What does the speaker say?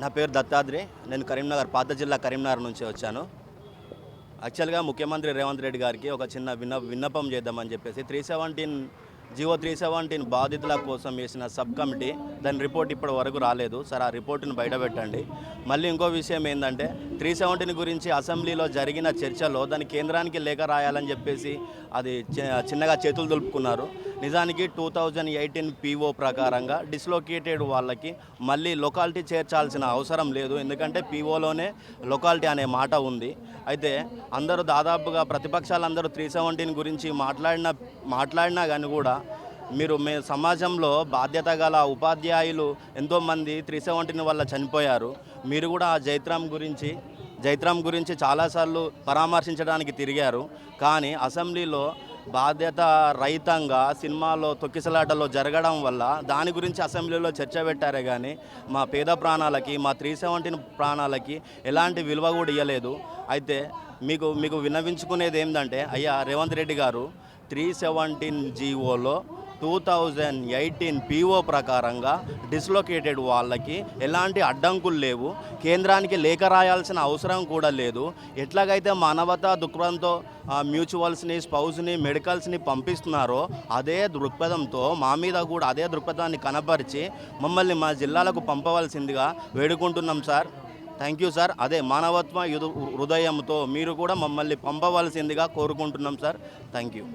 నా పేరు దత్తాద్రి నేను కరీంనగర్ పాత జిల్లా కరీంనగర్ నుంచి వచ్చాను. యాక్చువల్గా ముఖ్యమంత్రి రేవంత్ రెడ్డి గారికి ఒక చిన్న విన్న విన్నపం చేద్దామని చెప్పేసి three seventeen GO three seventeen బాధితుల కోసం వేసిన సబ్ కమిటీ దాని రిపోర్ట్ ఇప్పటి వరకు రాలేదు. సార్ ఆ రిపోర్టును బయటపెట్టండి. మళ్ళీ ఇంకో విషయం ఏంటంటే త్రీ సెవెంటీన్ గురించి అసెంబ్లీలో జరిగిన చర్చలో దాని కేంద్రానికి లేఖ రాయాలని చెప్పేసి అది చి- చిన్నగా చేతులు దులుపుకున్నారు. నిజానికి టూ థౌజండ్ ఎయిటీన్ పీఓ ప్రకారంగా డిస్లోకేటెడ్ వాళ్ళకి మళ్ళీ లొకాలిటీ చేర్చాల్సిన అవసరం లేదు. ఎందుకంటే పీఓలోనే లొకాలిటీ అనే మాట ఉంది. అయితే అందరూ దాదాపుగా ప్రతిపక్షాలందరూ త్రీ సెవెంటీన్ గురించి మాట్లాడిన మాట్లాడినా కానీ కూడా మీరు మీ సమాజంలో బాధ్యత గల ఉపాధ్యాయులు ఎంతోమంది త్రీ సెవెంటీన్ వల్ల చనిపోయారు. మీరు కూడా ఆ జైత్రాం గురించి జైత్రాం గురించి చాలాసార్లు పరామర్శించడానికి తిరిగారు. కానీ అసెంబ్లీలో బాధ్యత రహితంగా సినిమాలో తొక్కిసలాటలో జరగడం వల్ల దాని గురించి అసెంబ్లీలో చర్చ పెట్టారే కానీ మా పేద ప్రాణాలకి మా త్రీ సెవెంటీన్ ప్రాణాలకి ఎలాంటి విలువ కూడా ఇవ్వలేదు అయితే మీకు మీకు విన్నవించుకునేది ఏంటంటే అయ్యా రేవంత్ రెడ్డి గారు త్రీ సెవెంటీన్ జీవోలో టూ థౌజండ్ ఎయిటీన్ పీఓ ప్రకారంగా డిస్లొకేటెడ్ వాళ్ళకి ఎలాంటి అడ్డంకులు లేవు. కేంద్రానికి లేఖ రాయాల్సిన అవసరం కూడా లేదు. ఎట్లాగైతే మానవతా దృక్పథంతో మ్యూచువల్స్ని స్పౌస్ని మెడికల్స్ని పంపిస్తున్నారో అదే దృక్పథంతో మా మీద కూడా అదే దృక్పథాన్ని కనపరిచి మమ్మల్ని మా జిల్లాలకు పంపవలసిందిగా వేడుకుంటున్నాం సార్. Thank you sir. అదే మానవత్వ హృదయంతో మీరు కూడా మమ్మల్ని పంపవలసిందిగా కోరుకుంటున్నాం సార్. Thank you.